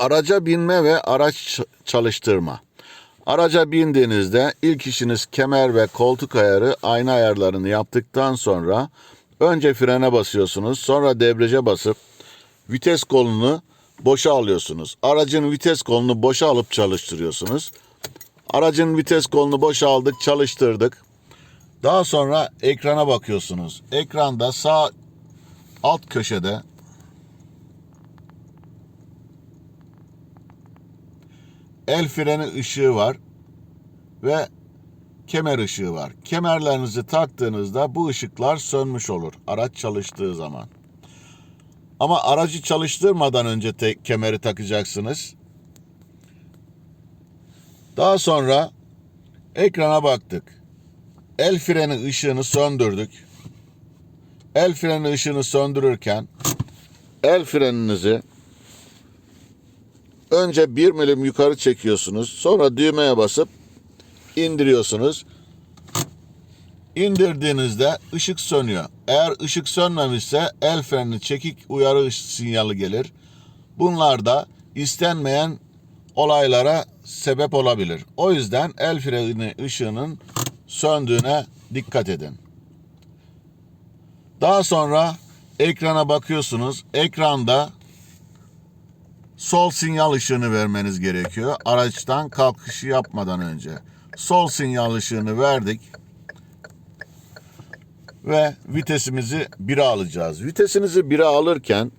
Araca binme ve araç çalıştırma. Araca bindiğinizde ilk işiniz kemer ve koltuk ayarı ayna ayarlarını yaptıktan sonra önce frene basıyorsunuz, sonra debriyaja basıp vites kolunu boşa alıyorsunuz. Aracın vites kolunu boşa alıp çalıştırıyorsunuz. Aracın vites kolunu boşa aldık, çalıştırdık. Daha sonra ekrana bakıyorsunuz. Ekranda sağ alt köşede el freni ışığı var ve kemer ışığı var. Kemerlerinizi taktığınızda bu ışıklar sönmüş olur araç çalıştığı zaman. Ama aracı çalıştırmadan önce te- kemeri takacaksınız. Daha sonra ekrana baktık. El freni ışığını söndürdük. El freni ışığını söndürürken el freninizi önce bir milim yukarı çekiyorsunuz. Sonra düğmeye basıp indiriyorsunuz. İndirdiğinizde ışık sönüyor. Eğer ışık sönmemişse el freni çekik uyarı sinyali gelir. Bunlar da istenmeyen olaylara sebep olabilir. O yüzden el freni ışığının söndüğüne dikkat edin. Daha sonra ekrana bakıyorsunuz. Ekranda sol sinyal ışığını vermeniz gerekiyor. Araçtan kalkışı yapmadan önce. Sol sinyal ışığını verdik. Ve vitesimizi 1'e alacağız. Vitesinizi 1'e alırken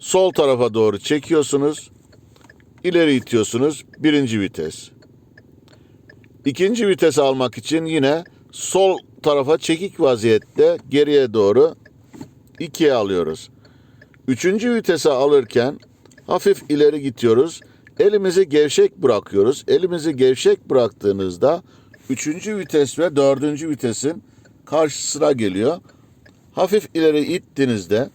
sol tarafa doğru çekiyorsunuz. ileri itiyorsunuz. Birinci vites. İkinci vites almak için yine sol tarafa çekik vaziyette geriye doğru ikiye alıyoruz. Üçüncü vitese alırken hafif ileri gidiyoruz. Elimizi gevşek bırakıyoruz. Elimizi gevşek bıraktığınızda üçüncü vites ve dördüncü vitesin karşısına geliyor. Hafif ileri ittiğinizde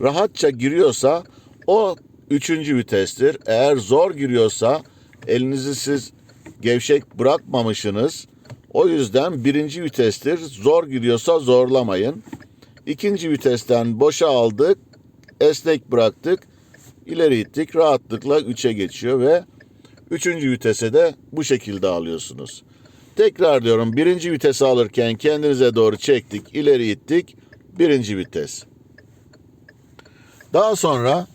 rahatça giriyorsa o üçüncü vitestir. Eğer zor giriyorsa elinizi siz gevşek bırakmamışsınız. O yüzden birinci vitestir. Zor giriyorsa zorlamayın. İkinci vitesten boşa aldık. Esnek bıraktık. İleri ittik. Rahatlıkla 3'e geçiyor ve üçüncü vitese de bu şekilde alıyorsunuz. Tekrar diyorum birinci vitesi alırken kendinize doğru çektik. ileri ittik. Birinci vites. Daha sonra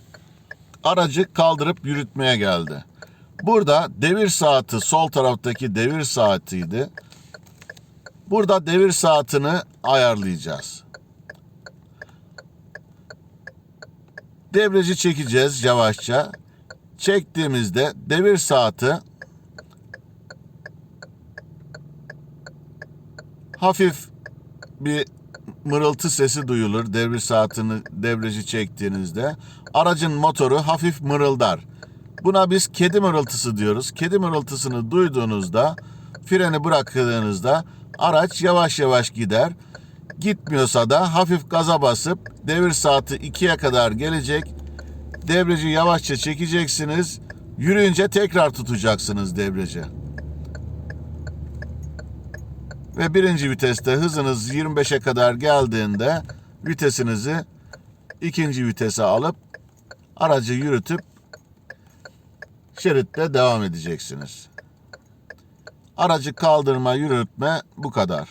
aracı kaldırıp yürütmeye geldi. Burada devir saati sol taraftaki devir saatiydi. Burada devir saatini ayarlayacağız. Devreci çekeceğiz yavaşça. Çektiğimizde devir saati hafif bir mırıltı sesi duyulur devir saatini devreci çektiğinizde. Aracın motoru hafif mırıldar. Buna biz kedi mırıltısı diyoruz. Kedi mırıltısını duyduğunuzda freni bıraktığınızda araç yavaş yavaş gider. Gitmiyorsa da hafif gaza basıp devir saati 2'ye kadar gelecek. Devreci yavaşça çekeceksiniz. Yürüyünce tekrar tutacaksınız devreci. Ve birinci viteste hızınız 25'e kadar geldiğinde vitesinizi ikinci vitese alıp aracı yürütüp şeritte devam edeceksiniz. Aracı kaldırma, yürütme bu kadar.